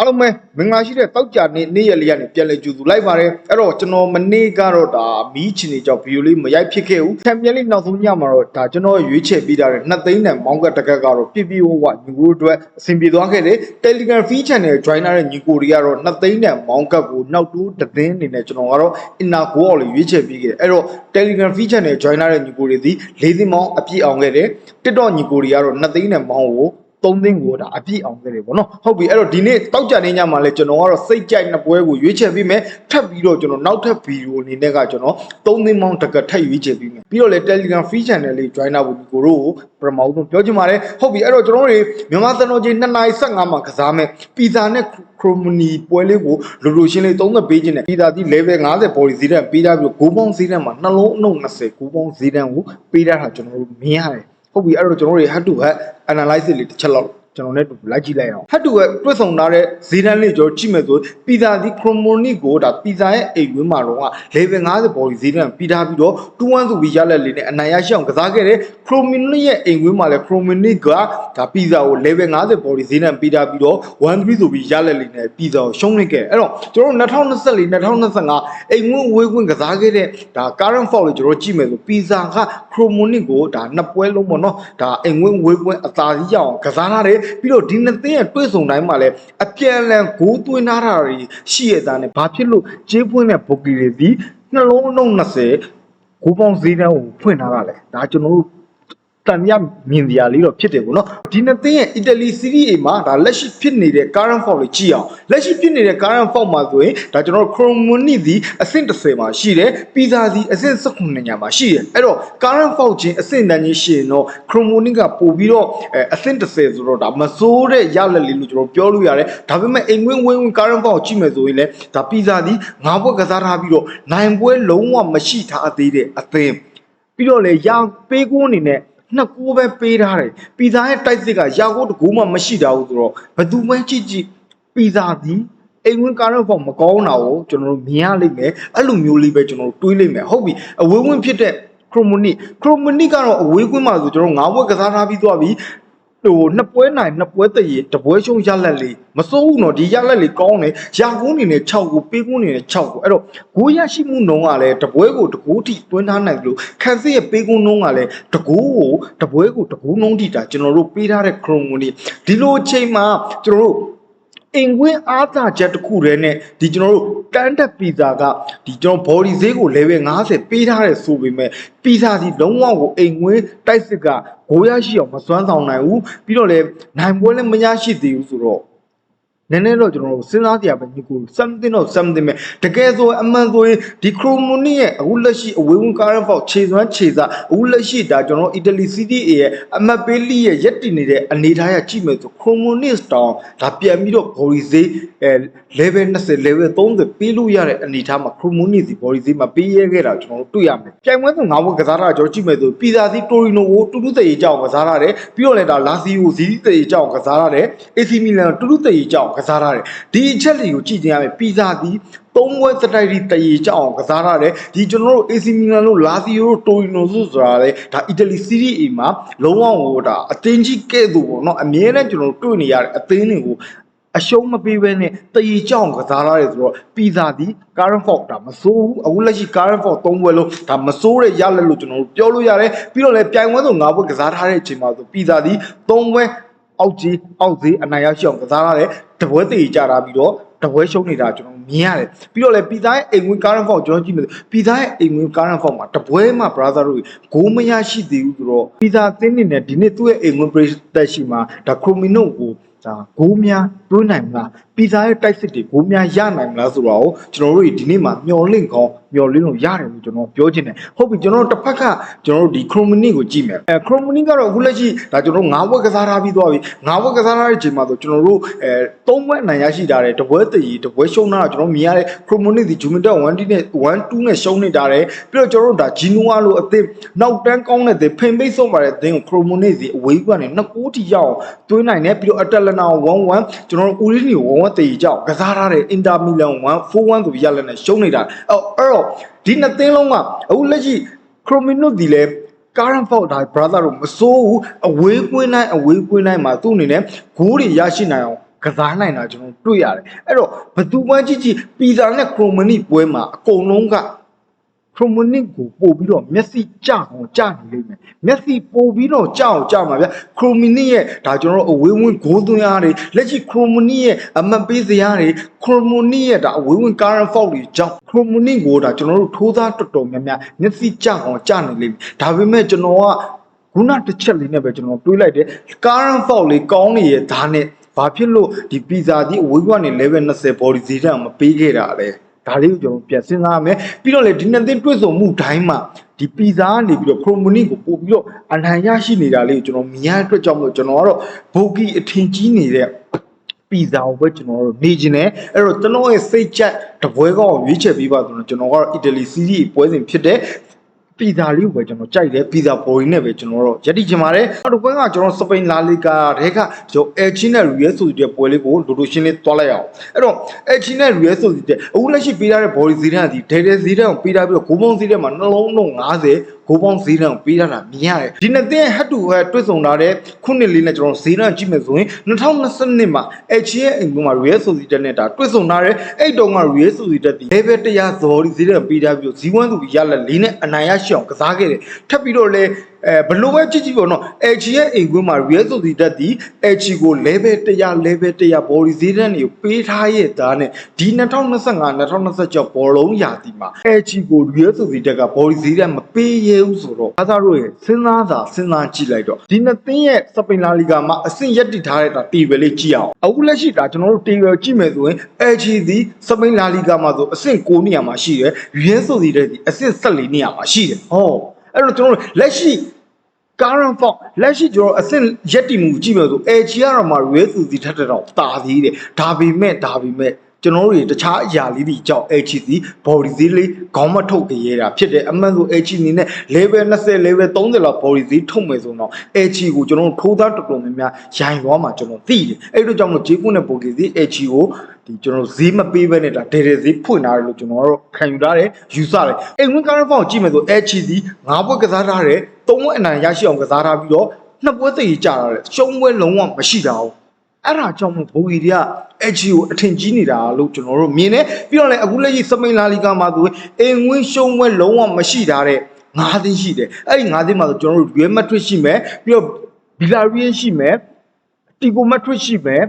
အားလုံးပဲမင်္ဂလာရှိတဲ့တောက်ကြနေနေ့ရက်လေးကနေပြန်လည်ကြိုဆိုလိုက်ပါတယ်အဲ့တော့ကျွန်တော်မနေ့ကတော့ဒါမီးချင်နေကြောက်ဗီဒီယိုလေးမရိုက်ဖြစ်ခဲ့ဘူးချန်ပီယံလိနောက်ဆုံးညမှာတော့ဒါကျွန်တော်ရွေးချယ်ပေးထားတဲ့နှစ်သိန်းနဲ့မောင်းကတ်တကက်ကတော့ပြပြဝဝညီကိုတို့အတွက်အဆင်ပြေသွားခဲ့တယ် Telegram Free Channel join တဲ့ညီကိုတွေကတော့နှစ်သိန်းနဲ့မောင်းကတ်ကိုနောက်တူးတစ်သိန်းအနေနဲ့ကျွန်တော်ကတော့ inner goal ကိုလေးရွေးချယ်ပေးခဲ့တယ်အဲ့တော့ Telegram Free Channel join တဲ့ညီကိုတွေဒီ၄သိန်းမောင်းအပြည့်အောင်ခဲ့တယ် TikTok ညီကိုတွေကတော့နှစ်သိန်းနဲ့မောင်းကို သုံးသိန်းကိုဒါအပြည့်အောင်ခဲ့တယ်ဗောနော်ဟုတ်ပြီအဲ့တော့ဒီနေ့တောက်ကြနေညမှာလဲကျွန်တော်ကတော့စိတ်ကြိုက်နှစ်ပွဲကိုရွေးချယ်ပြီးမယ်ထပ်ပြီးတော့ကျွန်တော်နောက်ထပ်ဗီဒီယိုအနေနဲ့ကကျွန်တော်သုံးသိန်းမောင်းတကထပ်ရွေးချယ်ပြီးမယ်ပြီးတော့လဲ Telegram Free Channel လေး join လုပ်ဖို့ဒီကိုတို့ကိုပထမဆုံးပြောချင်ပါတယ်ဟုတ်ပြီအဲ့တော့ကျွန်တော်တို့မြန်မာသံတော်ချိန်2:15မှာကစားမယ်ပီဇာနဲ့ခရိုမနီပွဲလေးကိုလူလူရှင်းလေးသုံးသက်ပေးခြင်းနဲ့ပီဇာဒီ level 50 body ဈေးတန်းပေးထားပြီးတော့ဂိုးပေါင်းဈေးတန်းမှာနှလုံးအနှုတ်20ဂိုးပေါင်းဈေးတန်းကိုပေးထားတာကျွန်တော်တို့မြင်ရတယ် ဟုတ်ပြီအဲ့တော့ကျွန်တော်တို့ head to head analysis လေးတစ်ချက်လောက် ကျွန်တော်နဲ့တူလိုက်ကြည့်လိုက်အောင် head to head တွဲဆောင်ထားတဲ့ဈေးတန်းလေးကျွန်တော်ကြည့်မယ်ဆိုပီဇာဒီ chromonic ကိုဒါပီဇာရဲ့အိမ်ဝင်းမှာတော့က level 50 body ဈေးတန်းပြီးထားပြီးတော့2-1ဆိုပြီးရလက်လေးနဲ့အနိုင်ရရှိအောင်ကစားခဲ့တယ် chromonic ရဲ့အိမ်ဝင်းမှာလည်း chromonic ကဒါပီဇာကို level 50 body ဈေးတန်းပြီးထားပြီးတော့1-3ဆိုပြီးရလက်လေးနဲ့ပီဇာကိုရှုံးနေခဲ့တယ်အဲ့တော့ကျွန်တော်2024 2025အိမ်ဝင်းဝေးခွင့်ကစားခဲ့တဲ့ဒါ current fall ကိုကျွန်တော်ကြည့်မယ်ဆိုပီဇာက chromonic ကိုဒါနှစ်ပွဲလုံးပေါ့နော်ဒါအိမ်ဝင်းဝေးခွင့်အသာကြီးရအောင်ကစားထားတယ်ပြီးတော့ဒီနှစ်သင်းရဲ့တွဲဆုံတိုင်းမှာလည်းအပြန်အလှန်ဂိုးသွင်းထားတာတွေရှိရတာနဲ့ဘာဖြစ်လို့ကျေးပွင့်တဲ့ဘုတ်ကီတွေဒီနှလုံးအုံ20ဂိုးပေါင်းဈေးတန်းကိုဖွင့်ထားတာလေဒါကျွန်တော်တို့ တန်ရမြင်စရာလေးတော့ဖြစ်တယ်ပေါ့နော်ဒီနှစ်သင်းရဲ့အီတလီစီးရီး A မှာဒါလက်ရှိဖြစ်နေတဲ့ current form ကိုကြည့်အောင်လက်ရှိဖြစ်နေတဲ့ current form မှာဆိုရင်ဒါကျွန်တော်တို့ Cromoni ဒီအဆင့်30မှာရှိတယ်ပီဇာဒီအဆင့်19ညာမှာရှိတယ်အဲ့တော့ current form ချင်းအဆင့်တန်းချင်းရှိရင်တော့ Cromoni ကပို့ပြီးတော့အဲအဆင့်30ဆိုတော့ဒါမစိုးတဲ့ရလက်လေးလို့ကျွန်တော်ပြောလို့ရတယ်ဒါပေမဲ့အိမ်ဝင်းဝင်းဝင်း current form ကိုကြည့်မယ်ဆိုရင်လည်းဒါပီဇာဒီငါးဘွက်ကစားထားပြီးတော့နိုင်ပွဲလုံးဝမရှိထားသေးတဲ့အသင်းပြီးတော့လေရာပေးကိုအနေနဲ့ နှစ်ကိုပဲပေးထားတယ်ပီဇာရဲ့တိုက်စစ်ကရာကိုတကူမှမရှိတာဘူးဆိုတော့ဘယ်သူမှကြည့်ကြည့်ပီဇာဒီအိမ်ဝင်ကားတော့ပေါ့မကောင်းတာကိုကျွန်တော်တို့မြင်ရလိမ့်မယ်အဲ့လိုမျိုးလေးပဲကျွန်တော်တို့တွေးလိမ့်မယ်ဟုတ်ပြီအဝေးဝင်ဖြစ်တဲ့ခရိုမနီခရိုမနီကတော့အဝေးကွင်းမှာဆိုကျွန်တော်ငါးဘွက်ကစားထားပြီးသွားပြီ ဟိုနှစ်ပွဲနိုင်နှစ်ပွဲတည်းရတပွဲရှုံးရလက်လေးမစိုးဘူးနော်ဒီရလက်လေးကောင်းတယ်ရာကုန်းနေနဲ့6ကိုပေးကုန်းနေနဲ့6ကိုအဲ့တော့ဂိုးရရှိမှုနှုံးကလည်းတပွဲကိုတကူထိတွင်းထားနိုင်တယ်လို့ခန်းစစ်ရဲ့ပေးကုန်းနှုံးကလည်းတကူကိုတပွဲကိုတကူနှုံးထိတာကျွန်တော်တို့ပေးထားတဲ့ခရိုမနီဒီလိုအချိန်မှာကျွန်တော်တို့ အင်ကွင်းအားသာချက်တစ်ခုတည်းနဲ့ဒီကျွန်တော်တို့တန်တက်ပီဇာကဒီကျွန်တော် body ဈေးကို level 50ပေးထားတယ်ဆိုပေမဲ့ပီဇာစီလုံးဝကိုအိမ်ကွင်းတိုက်စစ်ကဂိုးရရှိအောင်မစွမ်းဆောင်နိုင်ဘူးပြီးတော့လည်းနိုင်ပွဲလည်းမရရှိသေးဘူးဆိုတော့ နည်းနည်းတော့ကျွန်တော်တို့စဉ်းစားကြရပဲညီကို something တော့ something ပဲတကယ်ဆိုအမှန်ဆိုရင်ဒီ chromoni ရဲ့အခုလက်ရှိအဝေးဝင် current fault ခြေစွမ်းခြေစားအခုလက်ရှိဒါကျွန်တော် Italy City A ရဲ့အမတ်ပေးလိရဲ့ရက်တည်နေတဲ့အနေထားရကြည့်မယ်ဆို chromoni stone ဒါပြန်ပြီးတော့ body ဈေးအဲ level 20 level 30ပေးလို့ရတဲ့အနေထားမှာ chromoni စီ body ဈေးမှာပေးရခဲ့တာကျွန်တော်တို့တွေ့ရမယ်ပြိုင်ပွဲဆိုငါးဘွက်ကစားတာကျွန်တော်ကြည့်မယ်ဆိုပီဇာစီ Torino ကိုတူတူတရေကြောင်ကစားရတယ်ပြီးတော့လည်းဒါ Lazio ဇီးတရေကြောင်ကစားရတယ် AC Milan တူတူတရေကြောင်ကစားရတယ်ဒီအချက်တွေကိုကြည့်ကြရမယ်ပီဇာစီသုံးဘွဲစတိုက်ဒီတရေကြောင်ကစားရတယ်ဒီကျွန်တော်တို့ AC Milan လို့ Lazio တို့ Torino ဆိုဆိုတာလေဒါ Italy Serie A မှာလုံးဝဟိုဒါအသင်းကြီးကဲ့သို့ပေါ့နော်အမြဲတမ်းကျွန်တော်တို့တွေ့နေရတဲ့အသင်းတွေကိုအရှုံးမပေးဘဲနဲ့တရီကြောင်ကစားရတယ်ဆိုတော့ပီဇာဒီ current fault ဒါမစိုးဘူးအခုလက်ရှိ current fault သုံးဘွဲလုံးဒါမစိုးတဲ့ရလက်လို့ကျွန်တော်တို့ပြောလို့ရတယ်ပြီးတော့လည်းပြိုင်ပွဲဆို၅ဘွဲကစားထားတဲ့အချိန်မှာဆိုပီဇာဒီသုံးဘွဲ အောက်ကြီးအောက်သေးအနိုင်ရရှိအောင်ကစားရတယ်တပွဲတရီကြတာပြီးတော့တပွဲရှုံးနေတာကျွန်တော်မြင်ရတယ်ပြီးတော့လည်းပီဇာရဲ့အိမ်ဝင် current fault ကျွန်တော်ကြည့်မယ်ပီဇာရဲ့အိမ်ဝင် current fault မှာတပွဲမှာ brother တို့ဂိုးမရရှိသေးဘူးဆိုတော့ပီဇာအသင်းနေနဲ့ဒီနေ့သူ့ရဲ့အိမ်ဝင် prestation ရှိမှာဒါ chromino ကိုဒါဂိုးများတွင်းနိုင်မ လားပီဇာရဲ့တိုက်စစ်တွေဂိုးများရနိုင်မလားဆိုတော့ကျွန်တော်တို့ဒီနေ့မှာမျော်လင့်ကောင်းမျော်လင့်လို့ရတယ်လို့ကျွန်တော်ပြောချင်တယ်ဟုတ်ပြီကျွန်တော်တို့တစ်ဖက်ကကျွန်တော်တို့ဒီ chromini ကိုကြည့်မယ်အဲ chromini ကတော့အခုလက်ရှိဒါကျွန်တော်တို့၅ဘွက်ကစားထားပြီးသွားပြီ၅ဘွက်ကစားထားတဲ့အချိန်မှာဆိုကျွန်တော်တို့အဲ၃ဘွက်အနိုင်ရရှိတာတယ်တပွဲတည်တပွဲရှုံးတာကျွန်တော်မြင်ရတဲ့ chromini ဒီ juventus 1D နဲ့1-2နဲ့ရှုံးနေတာတယ်ပြီးတော့ကျွန်တော်တို့ဒါ genoa လို့အသင်းနောက်တန်းကောင်းတဲ့သင်ဖိန်ပိတ်ဆုံးပါတဲ့အသင်းကို chromini ဒီအဝေးကနေနှစ်ကိုးတီရအောင်သွင်းနိုင်တယ်ပြီးတော့ atalanta 1-1ကျွန်တော်တို့ urini 1-1တည်ကြောက်ကစားထားတဲ့ inter milan 1-4-1ဆိုပြီးရလက်နဲ့ရှုံးနေတာအဲ့အဲ့တော့ဒီနှစ်သင်းလုံးကအခုလက်ရှိ chromino ဒီလဲ current fault ဒါ brother တို့မစိုးဘူးအဝေးကွင်းတိုင်းအဝေးကွင်းတိုင်းမှာသူ့အနေနဲ့ဂိုးတွေရရှိနိုင်အောင်ကစားနိုင်တာကျွန်တော်တွေ့ရတယ်အဲ့တော့ဘသူမှကြည့်ကြည့်ပီဇာနဲ့ခရိုမနီပွဲမှာအကုန်လုံးက ခရိုမနစ်ကိုပို့ပြီးတော့မျက်စိကြအောင်ကြနေလိမ့်မယ်မျက်စိပို့ပြီးတော့ကြအောင်ကြမှာဗျခရိုမနစ်ရဲ့ဒါကျွန်တော်တို့အဝေးဝင်ဂိုးသွင်းအားတွေလက်ရှိခရိုမနစ်ရဲ့အမှတ်ပေးစရာတွေခရိုမနစ်ရဲ့ဒါအဝေးဝင် current fault တွေကြောင့်ခရိုမနစ်ကိုဒါကျွန်တော်တို့ထိုးသားတော်တော်များများမျက်စိကြအောင်ကြနေလိမ့်မယ်ဒါပေမဲ့ကျွန်တော်ကခုနတစ်ချက်လေးနဲ့ပဲကျွန်တော်တွေးလိုက်တယ် current fault လေးကောင်းနေရဲ့ဒါနဲ့ဘာဖြစ်လို့ဒီပီဇာဒီအဝေးကနေ level 20 body ဈေးတန်းမပေးခဲ့တာလဲ ဒါလေးကိုကျွန်တော်ပြန်စဉ်းစားရမယ်ပြီးတော့လေဒီနှစ်သိန်းတွဲဆုံမှုတိုင်းမှာဒီပီဇာကနေပြီးတော့ခရိုမနီကိုပို့ပြီးတော့အနိုင်ရရှိနေတာလေးကိုကျွန်တော်မြင်ရတဲ့အတွက်ကြောင့်မလို့ကျွန်တော်ကတော့ဘိုဂီအထင်ကြီးနေတဲ့ပီဇာကိုပဲကျွန်တော်တို့နေကျင်တယ်အဲ့တော့ကျွန်တော်ရဲ့စိတ်ချက်တပွဲကောင်းရွေးချယ်ပြီးပါဆိုတော့ကျွန်တော်ကတော့အီတလီစီးရီးပွဲစဉ်ဖြစ်တဲ့ ပီဇာလေးကိုပဲကျွန်တော်ကြိုက်တယ်ပီဇာဘော်ရီနဲ့ပဲကျွန်တော်တို့ယက်တိချင်ပါတယ်နောက်တစ်ပွဲကကျွန်တော်စပိန်လာလီဂါတဲကကျွန်တော်အယ်ချီနဲ့ရီယယ်ဆိုတဲ့ပွဲလေးကိုလိုလိုရှင်းလေးတွားလိုက်အောင်အဲ့တော့အယ်ချီနဲ့ရီယယ်ဆိုတဲ့အခုလက်ရှိပေးထားတဲ့ဘော်ရီဇီတန်ကဒီဒဲဒဲဇီတန်ကိုပေးထားပြီးတော့ဂိုးပေါင်းဇီတန်မှာနှလုံးလုံး90 ဂိုးပေါင်းဈေးတန်းကိုပေးထားတာမြင်ရတယ်ဒီနှစ်သင်းဟတ်တူဟဲတွေ့ဆုံလာတဲ့ခုနှစ်လေးနဲ့ကျွန်တော်ဈေးတန်းကြည့်မယ်ဆိုရင်2020မှာအချီရဲ့အိမ်ကမှာ Real Sociedad နဲ့ဒါတွေ့ဆုံလာတဲ့အဲ့တုန်းက Real Sociedad ဒီ level 100ဇော်ဒီဈေးတန်းပေးထားပြီးတော့ဇီဝန်းသူရလက်လေးနဲ့အနိုင်ရရှိအောင်ကစားခဲ့တယ်ထပ်ပြီးတော့လေအဲဘလို့ပဲကြည့်ကြည့်ပေါ့နော်အချီရဲ့အိမ်ကွင်းမှာ Real Sociedad ဒီအချီကို level 100 level 100 body ဈေးတန်းတွေကိုပေးထားရဲ့ဒါနဲ့ဒီ2025 2026ဘောလုံးရာသီမှာအချီကို Real Sociedad က body ဈေးတန်းမပေးရဘူးဆိုတော့အားသားတို့ရဲ့စဉ်းစားစာစဉ်းစားကြည့်လိုက်တော့ဒီနှစ်သင်းရဲ့စပိန်လာလီဂါမှာအဆင့်ရက်တည်ထားတဲ့ဒါတီဗယ်လေးကြည့်အောင်အခုလက်ရှိဒါကျွန်တော်တို့တီဗယ်ကြည့်မယ်ဆိုရင် LG ဒီစပိန်လာလီဂါမှာဆိုအဆင့်9နေရာမှာရှိတယ် Real Sociedad ဒီအဆင့်14နေရာမှာရှိတယ်ဟော အဲ့တော့ကျွန်တော်တို့လက်ရှိ current form လက်ရှိကျွန်တော်အဆင့်ရက်တည်မှုကြည့်မယ်ဆို LG ကတော့မှ Real Sociedad ထက်တော့တာသေးတယ်ဒါပေမဲ့ဒါပေမဲ့ ကျွန်တော်တို့တွေတခြားအရာလေးတွေကြောင့် HC body ဈေးလေးခေါင်းမထုတ်ကြရတာဖြစ်တယ်အမှန်ဆို HC အနေနဲ့ level 20 level 30လောက် body ဈေးထုတ်မယ်ဆိုတော့ HC ကိုကျွန်တော်တို့ထိုးသားတော်တော်များများရိုင်သွားမှာကျွန်တော်သိတယ်အဲ့တို့ကြောင့်မလို့ဂျေကွန်းနဲ့ပိုကီဈေး HC ကိုဒီကျွန်တော်ဈေးမပေးဘဲနဲ့ဒါဒေဒေဈေးဖွင့်ထားတယ်လို့ကျွန်တော်တို့ခံယူထားတယ်ယူဆတယ်အိမ်ဝင် current form ကိုကြည့်မယ်ဆို HC ဈေး၅ဘွဲ့ကစားထားတယ်၃ဘွဲ့အနိုင်ရရှိအောင်ကစားထားပြီးတော့နှစ်ပွဲသိကြီးကြာတာတယ်ရှုံးပွဲလုံးဝမရှိတာဘူးအဲ့ဒါကြောင့်မို့ဘိုဂီတွေက edge ကိုအထင်ကြီးနေတာလို့ကျွန်တော်တို့မြင်တယ်ပြီးတော့လည်းအခုလက်ရှိစပိန်လာလီဂါမှာဆိုရင်အိမ်ဝင်းရှုံးဝဲလုံးဝမရှိတာတဲ့၅သင်းရှိတယ်အဲ့ဒီ၅သင်းမှာဆိုကျွန်တော်တို့ Real Madrid ရှိမယ်ပြီးတော့ Villarreal ရှိမယ် Tico Madrid ရှိမယ်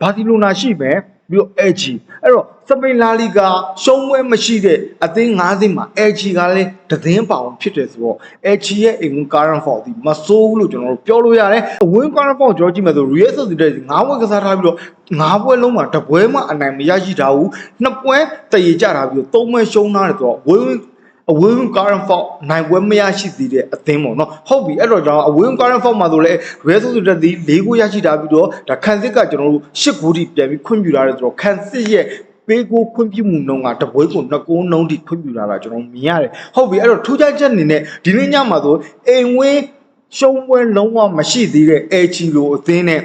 ဘာစီလိုနာရှိမယ် ပြီးတော့ edge အဲ့တော့စပိန်လာလီဂါရှုံးဝဲမရှိတဲ့အသင်း၅သင်းမှာ edge ကလည်းတသင်းပေါအောင်ဖြစ်တယ်ဆိုတော့ edge ရဲ့အိမ်ဝင် current fault ဒီမဆိုးဘူးလို့ကျွန်တော်တို့ပြောလို့ရတယ်အဝင် current fault ကျွန်တော်ကြည့်မယ်ဆို Real Sociedad ၅ဘွဲကစားထားပြီးတော့၅ဘွဲလုံးမှာတစ်ပွဲမှအနိုင်မရရှိတာဘူးနှစ်ပွဲတည်ကြတာပြီးတော့သုံးပွဲရှုံးထားတယ်ဆိုတော့ဝင်းဝင်း အဝင်း current fault နိုင်ပွဲမရရှိသေးတဲ့အသင်းပေါ့နော်ဟုတ်ပြီအဲ့တော့ကျွန်တော်အဝင်း current fault မှာဆိုလဲ Real Sociedad ဒီ၄ခုရရှိတာပြီးတော့ဒါခန်းစစ်ကကျွန်တော်တို့၈ခုထိပြန်ပြီးခွင့်ပြုထားတယ်ဆိုတော့ခန်းစစ်ရဲ့ပေးကိုခွင့်ပြုမှုနှုန်းကတပွဲကိုနှစ်ကုန်းနှုန်းထိခွင့်ပြုလာတာကျွန်တော်မြင်ရတယ်ဟုတ်ပြီအဲ့တော့ထူးခြားချက်အနေနဲ့ဒီနေ့ညမှာဆိုအိမ်ဝင်းရှုံးပွဲလုံးဝမရှိသေးတဲ့ AG လိုအသင်းနဲ့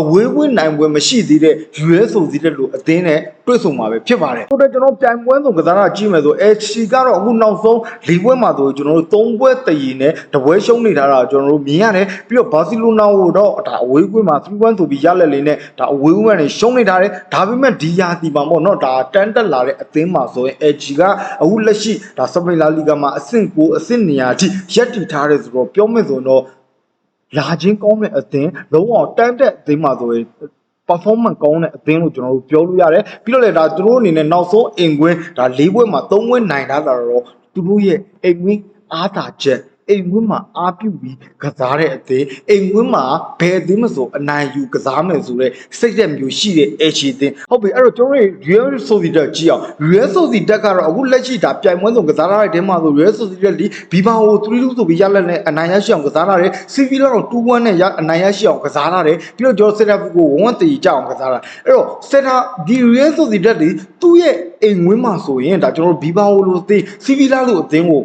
အဝေးဝင်းနိုင်ပွဲမရှိသေးတဲ့ US ဆိုသေးတဲ့လိုအသင်းနဲ့တွေ့ဆုံမှာပဲဖြစ်ပါတယ်ဆိုတော့ကျွန်တော်ပြိုင်ပွဲဆုံးကစားတာကြည့်မယ်ဆို AG ကတော့အခုနောက်ဆုံးလီပွဲမှာဆိုကျွန်တော်တို့၃ပွဲတည်ရင်နဲ့တပွဲရှုံးနေထားတာကျွန်တော်တို့မြင်ရတယ်ပြီးတော့ဘာစီလိုနာကိုတော့ဒါအဝေးကွင်းမှာ3-1ဆိုပြီးရလက်လေးနဲ့ဒါအဝေးကွင်းကနေရှုံးနေထားတယ်ဒါပေမဲ့ဒီယာတီမှာပေါ့နော်ဒါတန်တက်လာတဲ့အသင်းမှာဆိုရင် AG ကအခုလက်ရှိဒါစပိန်လာလီဂါမှာအဆင့်9အဆင့်နေရာထိရပ်တည်ထားတယ်ဆိုတော့ပြောမယ်ဆိုတော့ လာချင်းကောင်းတဲ့အသင်းလုံးဝတန်းတက်အသင်းမှာဆိုရင် performance ကောင်းတဲ့အသင်းလို့ကျွန်တော်တို့ပြောလို့ရတယ်ပြီးတော့လေဒါသူတို့အနေနဲ့နောက်ဆုံးအင်ကွင်းဒါ၄ဘွဲ့မှာ၃ဘွဲ့နိုင်တာတော့သူတို့ရဲ့အိမ်ကွင်းအားသာချက် အိမ်ကွင်းမှာအားပြုပြီးကစားတဲ့အသင်းအိမ်ကွင်းမှာဘယ်အသင်းမဆိုအနိုင်ယူကစားမယ်ဆိုတဲ့စိတ်သက်မျိုးရှိတဲ့ edge အသင်းဟုတ်ပြီအဲ့တော့ကျွန်တော်တို့ Real Sociedad ကြည့်အောင် Real Sociedad ကတော့အခုလက်ရှိဒါပြိုင်ပွဲဆုံးကစားရတဲ့တဲမှာဆို Real Sociedad ဒီဘီဘာကို3-2ဆိုပြီးရလက်နဲ့အနိုင်ရရှိအောင်ကစားရတယ် Sevilla တော့2-1နဲ့ရအနိုင်ရရှိအောင်ကစားရတယ်ပြီးတော့ကျွန်တော် Celta Vigo ကို1-1တည်ကြအောင်ကစားတာအဲ့တော့ Celta ဒီ Real Sociedad ဒီသူ့ရဲ့အိမ်ဝင်းမှာဆိုရင်ဒါကျွန်တော်တို့ဘီဘာကိုလိုသိ Sevilla လို့အသင်းကို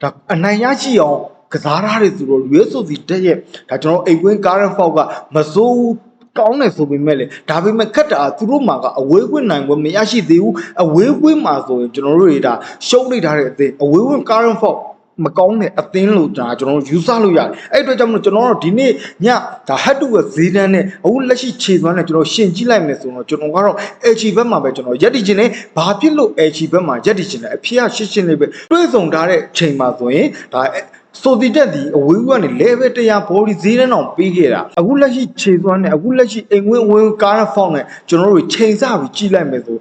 ဒါအနိုင်ရရှိအောင်ကစားရတယ်ဆိုတော့ Real Sociedad ရဲ့ဒါကျွန်တော်အိမ်ဝင်း current fault ကမစိုးဘူးကောင်းတယ်ဆိုပေမဲ့လေဒါပေမဲ့ခက်တာသူတို့မှာကအဝေးကွင်းနိုင်ပွဲမရရှိသေးဘူးအဝေးကွင်းမှာဆိုရင်ကျွန်တော်တို့တွေဒါရှုံးနေထားတဲ့အသင်းအဝေးကွင်း current fault မကောင်းတဲ့အသင်းလို့ဒါကျွန်တော်တို့ယူဆလို့ရတယ်အဲ့အတွက်ကြောင့်မလို့ကျွန်တော်တို့ဒီနေ့ညဒါဟတ်တူရဲ့ဈေးတန်းနဲ့အခုလက်ရှိခြေသွမ်းနဲ့ကျွန်တော်ရှင်ကြည့်လိုက်မယ်ဆိုတော့ကျွန်တော်ကတော့ HG ဘက်မှာပဲကျွန်တော်ရက်တည်ခြင်းနဲ့ဘာဖြစ်လို့ HG ဘက်မှာရက်တည်ခြင်းလဲအဖေကရှင်းရှင်းလေးပဲတွေးဆောင်ထားတဲ့ချိန်မှာဆိုရင်ဒါ ဆိုတီတက်ဒီအဝေးကနေ level 100 body ဈေးတန်းအောင်ပေးခဲ့တာအခုလက်ရှိခြေသွမ်းနဲ့အခုလက်ရှိအိမ်ဝင်ဝင်ကားရဖောင်းနဲ့ကျွန်တော်တို့ချိန်ဆပြီးကြည့်လိုက်မယ်ဆို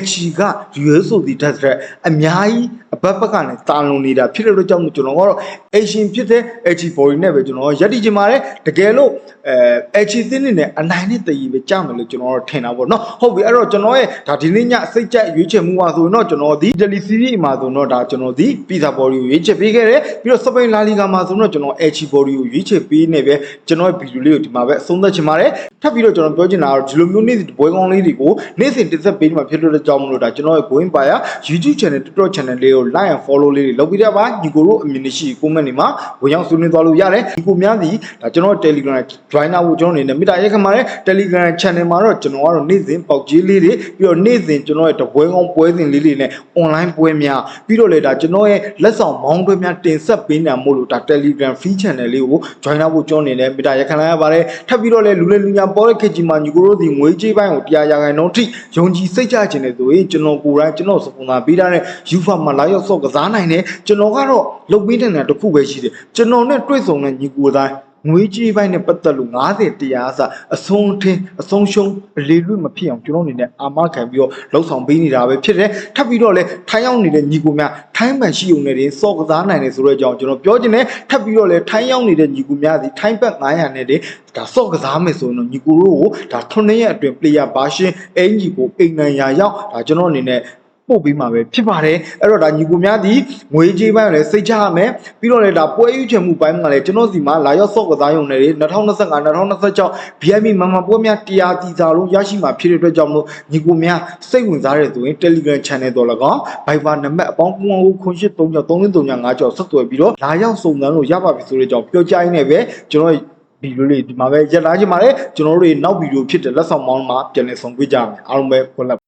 HG က US ဆိုတီတက်တဲ့အများကြီးအဘက်ဘက်ကနေတာလွန်နေတာဖြစ်တဲ့အတွက်ကြောင့်မို့ကျွန်တော်ကတော့ Asian ဖြစ်တဲ့ HG body နဲ့ပဲကျွန်တော်ရက်တည်ခြင်းပါတယ်တကယ်လို့အဲ HG သင်းနေနဲ့အနိုင်နဲ့တည်ပဲကြမယ်လို့ကျွန်တော်တို့ထင်တာပေါ့နော်ဟုတ်ပြီအဲ့တော့ကျွန်တော်ရဲ့ဒါဒီနေ့ညစိတ်ကြိုက်ရွေးချယ်မှုပါဆိုရင်တော့ကျွန်တော်ဒီ Daily Series မှာဆိုတော့ဒါကျွန်တော်ဒီ Pizza Body ကိုရွေးချယ်ပေးခဲ့တယ်ပြီးတော့စပိန်လာလီဂါမှာဆိုတော့ကျွန်တော် HG Body ကိုရွေးချယ်ပေးနေပဲကျွန်တော်ရဲ့ဗီဒီယိုလေးကိုဒီမှာပဲအဆုံးသတ်ချင်ပါတယ်ထပ်ပြီးတော့ကျွန်တော်ပြောချင်တာကတော့ဒီလိုမျိုးနေ့စဉ်ဘွဲကောင်းလေးတွေကိုနေ့စဉ်တင်ဆက်ပေးနေမှာဖြစ်လို့တဲ့ကြောင့်မလို့ဒါကျွန်တော်ရဲ့ Going Buyer YouTube channel TikTok channel လေးကို like and follow လေးတွေလုပ်ပြီးတော့ပါညီကိုတို့အမြင်ရှိ comment တွေမှာဝင်ရောက်ဆွေးနွေးသွားလို့ရတယ်ညီကိုများသည်ဒါကျွန်တော် Telegram joiner ကိုကျွန်တော်အနေနဲ့မိတာရက်ခမှာတဲ့ Telegram channel မှာတော့ကျွန်တော်ကတော့နေ့စဉ်ပေါက်ကြီးလေးတွေပြီးတော့နေ့စဉ်ကျွန်တော်ရဲ့တပွဲကောင်းပွဲစဉ်လေးတွေနဲ့ online ပွဲများပြီးတော့လေဒါကျွန်တော်ရဲ့လက်ဆောင်မောင်းပွဲများတင်ဆက်ပေးနေမို့လို့ဒါ Telegram free channel လေးကို joiner ဖို့ကျွန်တော်အနေနဲ့မိတာရက်ခလာရပါတယ်ထပ်ပြီးတော့လေလူလေးလူညာပေါ်တဲ့ခေတ်ကြီးမှာညီကိုတို့ဒီငွေကြေးပိုင်းကိုတရားရခိုင်နှုန်းထိယုံကြည်စိတ်ချခြင်းနဲ့ဆိုရင်ကျွန်တော်ကိုယ်တိုင်ကျွန်တော်စပွန်ဆာပေးထားတဲ့ UFA မှာလာရောက်ဆော့ကစားနိုင်တယ်ကျွန်တော်ကတော့လုတ်ပေးတဲ့နေရာတစ်ခုပဲရှိတယ်ကျွန်တော်နဲ့တွေ့ဆုံတဲ့ညီကိုယ်တိုင်း ငွေကြေးပိုင်းနဲ့ပတ်သက်လို့90တရားအစအဆုံးအထင်းအဆုံးရှုံးအလေလွတ်မဖြစ်အောင်ကျွန်တော်အနေနဲ့အာမခံပြီးတော့လှုပ်ဆောင်ပေးနေတာပဲဖြစ်တယ်ထပ်ပြီးတော့လဲထိုင်းရောက်နေတဲ့ညီကိုများထိုင်းမှန်ရှိုံနဲ့တင်စော့ကစားနိုင်တယ်ဆိုတဲ့အကြောင်းကျွန်တော်ပြောချင်တယ်ထပ်ပြီးတော့လဲထိုင်းရောက်နေတဲ့ညီကိုများစီထိုင်းဘက်900နဲ့တင်ဒါစော့ကစားမယ်ဆိုရင်တော့ညီကိုတို့ကိုဒါ9ရက်အတွင်း player version အင်ကြီးကိုအိမ်နိုင်ရာရောက်ဒါကျွန်တော်အနေနဲ့ ပို့ပြီးမှာပဲဖြစ်ပါတယ်အဲ့တော့ဒါညီကိုများဒီငွေကြေးပိုင်းကိုလည်းစိတ်ချရမယ်ပြီးတော့လည်းဒါပွဲယူချင်မှုပိုင်းမှာလည်းကျွန်တော်စီမှာလာရောက်ဆော့ကစားရုံနဲ့2025 2026 VIP မမပွဲများတရားတီစာလုံးရရှိမှာဖြစ်တဲ့အတွက်ကြောင့်မလို့ညီကိုများစိတ်ဝင်စားတဲ့ဆိုရင် Telegram Channel တော်၎င်း Viber နံပါတ်အပေါင်း9ကိုခွန်ရှိ33335ကျော်ဆက်သွယ်ပြီးတော့လာရောက်စုံစမ်းလို့ရပါပြီဆိုတဲ့ကြောင့်ပြောကြရင်းနဲ့ပဲကျွန်တော်ဗီဒီယိုလေးဒီမှာပဲရက်လာချင်ပါတယ်ကျွန်တော်တို့တွေနောက်ဗီဒီယိုဖြစ်တဲ့လက်ဆောင်မောင်းမှာပြန်လည်ဆောင်တွေ့ကြမယ်အားလုံးပဲခွန်လက်